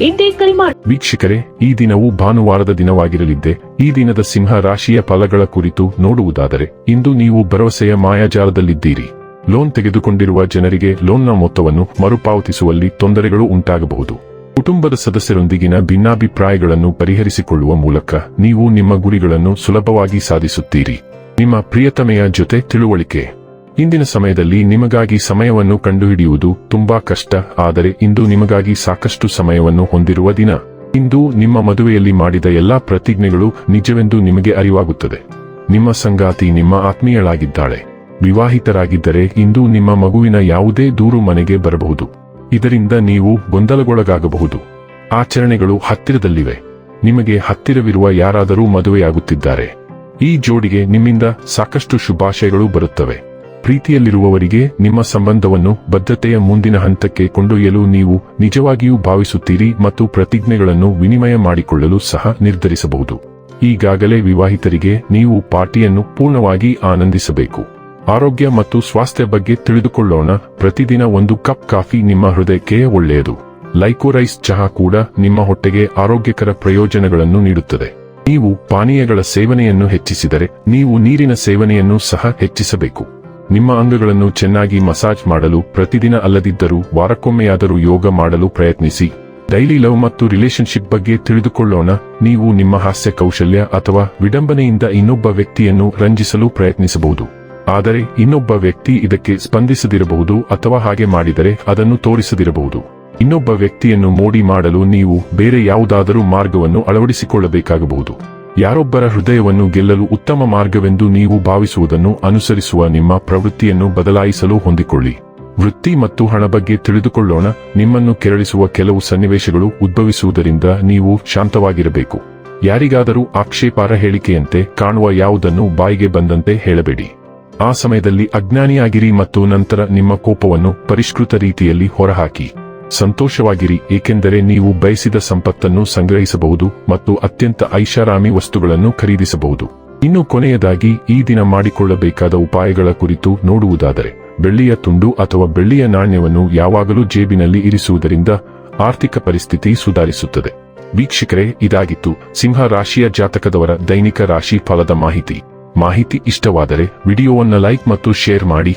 ಇಂದೇ ಕರೆ ವೀಕ್ಷಕರೇ, ಈ ದಿನವು ಭಾನುವಾರದ ದಿನವಾಗಿರಲಿದ್ದೆ. ಈ ದಿನದ ಸಿಂಹ ರಾಶಿಯ ಫಲಗಳ ಕುರಿತು ನೋಡುವುದಾದರೆ, ಇಂದು ನೀವು ಭರವಸೆಯ ಮಾಯಾಜಾಲದಲ್ಲಿದ್ದೀರಿ. ಲೋನ್ ತೆಗೆದುಕೊಂಡಿರುವ ಜನರಿಗೆ ಲೋನ್ನ ಮೊತ್ತವನ್ನು ಮರುಪಾವತಿಸುವಲ್ಲಿ ತೊಂದರೆಗಳು ಉಂಟಾಗಬಹುದು. ಕುಟುಂಬದ ಸದಸ್ಯರೊಂದಿಗಿನ ಭಿನ್ನಾಭಿಪ್ರಾಯಗಳನ್ನು ಪರಿಹರಿಸಿಕೊಳ್ಳುವ ಮೂಲಕ ನೀವು ನಿಮ್ಮ ಗುರಿಗಳನ್ನು ಸುಲಭವಾಗಿ ಸಾಧಿಸುತ್ತೀರಿ. ನಿಮ್ಮ ಪ್ರಿಯತಮೆಯ ಜೊತೆ ತಿಳುವಳಿಕೆ. ಇಂದಿನ ಸಮಯದಲ್ಲಿ ನಿಮಗಾಗಿ ಸಮಯವನ್ನು ಕಂಡುಹಿಡಿಯುವುದು ತುಂಬಾ ಕಷ್ಟ, ಆದರೆ ಇಂದು ನಿಮಗಾಗಿ ಸಾಕಷ್ಟು ಸಮಯವನ್ನು ಹೊಂದಿರುವ ದಿನ. ಇಂದು ನಿಮ್ಮ ಮದುವೆಯಲ್ಲಿ ಮಾಡಿದ ಎಲ್ಲಾ ಪ್ರತಿಜ್ಞೆಗಳು ನಿಜವೆಂದು ನಿಮಗೆ ಅರಿವಾಗುತ್ತದೆ. ನಿಮ್ಮ ಸಂಗಾತಿ ನಿಮ್ಮ ಆತ್ಮೀಯಳಾಗಿದ್ದಾಳೆ. ವಿವಾಹಿತರಾಗಿದ್ದರೆ ಇಂದು ನಿಮ್ಮ ಮಗುವಿನ ಯಾವುದೇ ದೂರು ಮನೆಗೆ ಬರಬಹುದು. ಇದರಿಂದ ನೀವು ಗೊಂದಲಗೊಳಗಾಗಬಹುದು. ಆಚರಣೆಗಳು ಹತ್ತಿರದಲ್ಲಿವೆ. ನಿಮಗೆ ಹತ್ತಿರವಿರುವ ಯಾರಾದರೂ ಮದುವೆಯಾಗುತ್ತಿದ್ದಾರೆ. ಈ ಜೋಡಿಗೆ ನಿಮ್ಮಿಂದ ಸಾಕಷ್ಟು ಶುಭಾಶಯಗಳು ಬರುತ್ತವೆ. ಪ್ರೀತಿಯಲ್ಲಿರುವವರಿಗೆ ನಿಮ್ಮ ಸಂಬಂಧವನ್ನು ಬದ್ಧತೆಯ ಮುಂದಿನ ಹಂತಕ್ಕೆ ಕೊಂಡೊಯ್ಯಲು ನೀವು ನಿಜವಾಗಿಯೂ ಭಾವಿಸುತ್ತೀರಿ ಮತ್ತು ಪ್ರತಿಜ್ಞೆಗಳನ್ನು ವಿನಿಮಯ ಮಾಡಿಕೊಳ್ಳಲು ಸಹ ನಿರ್ಧರಿಸಬಹುದು. ಈಗಾಗಲೇ ವಿವಾಹಿತರಿಗೆ ನೀವು ಪಾರ್ಟಿಯನ್ನು ಪೂರ್ಣವಾಗಿ ಆನಂದಿಸಬೇಕು. ಆರೋಗ್ಯ ಮತ್ತು ಸ್ವಾಸ್ಥ್ಯ ಬಗ್ಗೆ ತಿಳಿದುಕೊಳ್ಳೋಣ. ಪ್ರತಿದಿನ ಒಂದು ಕಪ್ ಕಾಫಿ ನಿಮ್ಮ ಹೃದಯಕ್ಕೆ ಒಳ್ಳೆಯದು. ಲೈಕೋರೈಸ್ ಚಹಾ ಕೂಡ ನಿಮ್ಮ ಹೊಟ್ಟೆಗೆ ಆರೋಗ್ಯಕರ ಪ್ರಯೋಜನಗಳನ್ನು ನೀಡುತ್ತದೆ. ನೀವು ಪಾನೀಯಗಳ ಸೇವನೆಯನ್ನು ಹೆಚ್ಚಿಸಿದರೆ ನೀವು ನೀರಿನ ಸೇವನೆಯನ್ನು ಸಹ ಹೆಚ್ಚಿಸಬೇಕು. ನಿಮ್ಮ ಅಂಗಗಳನ್ನು ಚೆನ್ನಾಗಿ ಮಸಾಜ್ ಮಾಡಲು ಪ್ರತಿದಿನ ಅಲ್ಲದಿದ್ದರೂ ವಾರಕ್ಕೊಮ್ಮೆಯಾದರೂ ಯೋಗ ಮಾಡಲು ಪ್ರಯತ್ನಿಸಿ. ಡೈಲಿ ಲವ್ ಮತ್ತು ರಿಲೇಶನ್ಶಿಪ್ ಬಗ್ಗೆ ತಿಳಿದುಕೊಳ್ಳೋಣ. ನೀವು ನಿಮ್ಮ ಹಾಸ್ಯ ಕೌಶಲ್ಯ ಅಥವಾ ವಿಡಂಬನೆಯಿಂದ ಇನ್ನೊಬ್ಬ ವ್ಯಕ್ತಿಯನ್ನು ರಂಜಿಸಲು ಪ್ರಯತ್ನಿಸಬಹುದು. ಆದರೆ ಇನ್ನೊಬ್ಬ ವ್ಯಕ್ತಿ ಇದಕ್ಕೆ ಸ್ಪಂದಿಸದಿರಬಹುದು ಅಥವಾ ಹಾಗೆ ಮಾಡಿದರೆ ಅದನ್ನು ತೋರಿಸದಿರಬಹುದು. ಇನ್ನೊಬ್ಬ ವ್ಯಕ್ತಿಯನ್ನು ಮೋಡಿ ಮಾಡಲು ನೀವು ಬೇರೆ ಯಾವುದಾದರೂ ಮಾರ್ಗವನ್ನು ಅಳವಡಿಸಿಕೊಳ್ಳಬೇಕಾಗಬಹುದು. ಯಾರೊಬ್ಬರ ಹೃದಯವನ್ನು ಗೆಲ್ಲಲು ಉತ್ತಮ ಮಾರ್ಗವೆಂದು ನೀವು ಭಾವಿಸುವುದನ್ನು ಅನುಸರಿಸುವ ನಿಮ್ಮ ಪ್ರವೃತ್ತಿಯನ್ನು ಬದಲಾಯಿಸಲು ಹೊಂದಿಕೊಳ್ಳಿ. ವೃತ್ತಿ ಮತ್ತು ಹಣ ಬಗ್ಗೆ ತಿಳಿದುಕೊಳ್ಳೋಣ, ನಿಮ್ಮನ್ನು ಕೆರಳಿಸುವ ಕೆಲವು ಸನ್ನಿವೇಶಗಳು ಉದ್ಭವಿಸುವುದರಿಂದ ನೀವು ಶಾಂತವಾಗಿರಬೇಕು. ಯಾರಿಗಾದರೂ ಆಕ್ಷೇಪಾರ ಹೇಳಿಕೆಯಂತೆ ಕಾಣುವ ಯಾವುದನ್ನು ಬಾಯಿಗೆ ಬಂದಂತೆ ಹೇಳಬೇಡಿ. ಆ ಸಮಯದಲ್ಲಿ ಅಜ್ಞಾನಿಯಾಗಿರಿ ಮತ್ತು ನಂತರ ನಿಮ್ಮ ಕೋಪವನ್ನು ಪರಿಷ್ಕೃತ ರೀತಿಯಲ್ಲಿ ಹೊರಹಾಕಿ. ಸಂತೋಷವಾಗಿರಿ, ಏಕೆಂದರೆ ನೀವು ಬಯಸಿದ ಸಂಪತ್ತನ್ನು ಸಂಗ್ರಹಿಸಬಹುದು ಮತ್ತು ಅತ್ಯಂತ ಐಷಾರಾಮಿ ವಸ್ತುಗಳನ್ನು ಖರೀದಿಸಬಹುದು. ಇನ್ನು ಕೊನೆಯದಾಗಿ, ಈ ದಿನ ಮಾಡಿಕೊಳ್ಳಬೇಕಾದ ಉಪಾಯಗಳ ಕುರಿತು ನೋಡುವುದಾದರೆ, ಬೆಳ್ಳಿಯ ತುಂಡು ಅಥವಾ ಬೆಳ್ಳಿಯ ನಾಣ್ಯವನ್ನು ಯಾವಾಗಲೂ ಜೇಬಿನಲ್ಲಿ ಇರಿಸುವುದರಿಂದ ಆರ್ಥಿಕ ಪರಿಸ್ಥಿತಿ ಸುಧಾರಿಸುತ್ತದೆ. ವೀಕ್ಷಕರೇ, ಇದಾಗಿತ್ತು ಸಿಂಹ ರಾಶಿಯ ಜಾತಕದವರ ದೈನಿಕ ರಾಶಿ ಫಲದ ಮಾಹಿತಿ. ಮಾಹಿತಿ ಇಷ್ಟವಾದರೆ, ವಿಡಿಯೋವನ್ನು ಲೈಕ್ ಮತ್ತು ಶೇರ್ ಮಾಡಿ.